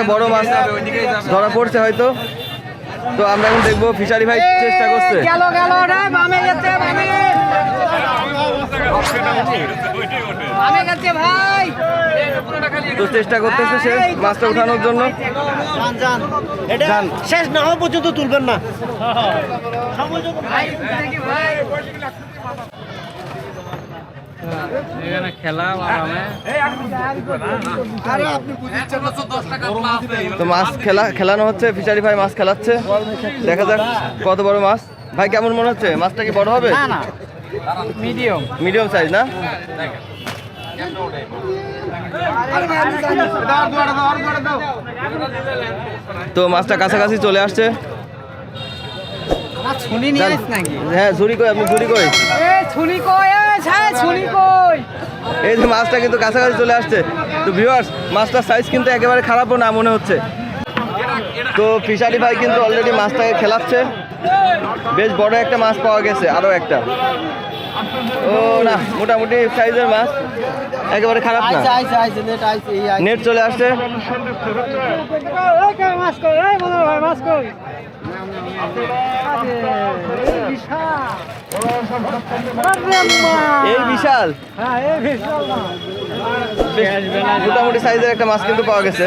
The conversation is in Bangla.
একটা বড় মাছ ধরা পড়ছে হয়তো। তো আমরা এখন দেখব ফিশারি ভাই চেষ্টা করছে। গেল গেল রে বামে গেছে বামে। বামে গেছে ভাই। তো চেষ্টা করতেছে সে মাছটা উঠানোর জন্য। শেষ না হওয়া পর্যন্ত তুলবেন না। ভাই দেখি ভাই এখানে খেলা তো মাছ খেলা খেলানো হচ্ছে ফিশারি ভাই মাছ খেলাচ্ছে। দেখা যাক কত বড় মাছ। ভাই কেমন মনে হচ্ছে? মাছটা কি বড় হবে? না না। মিডিয়াম। মিডিয়াম সাইজ না? তো মাছটা কাছাকাছি চলে আসছে। ছুনি নিয়ে আইস নাকি? হ্যাঁ ঝুড়ি কই? আপনি ঝুড়ি কই? এ ছুনি কই? এ ছাই ছুনি কই? এই যে মাছটা কিন্তু কাছাকাছি চলে আসছে। তো ভিউয়ার্স মাছটার সাইজ কিন্তু একেবারে খারাপও না মনে হচ্ছে। তো ফিশারি ভাই কিন্তু অলরেডি মাছটাকে খেলাচ্ছে। বেশ বড় একটা মাছ পাওয়া গেছে আরও একটা। ও না মোটামুটি সাইজের মাছ। একেবারে খারাপ না। নেট চলে আসছে। এই বিশাল। বেশ মোটামুটি সাইজের একটা মাছ কিন্তু পাওয়া গেছে।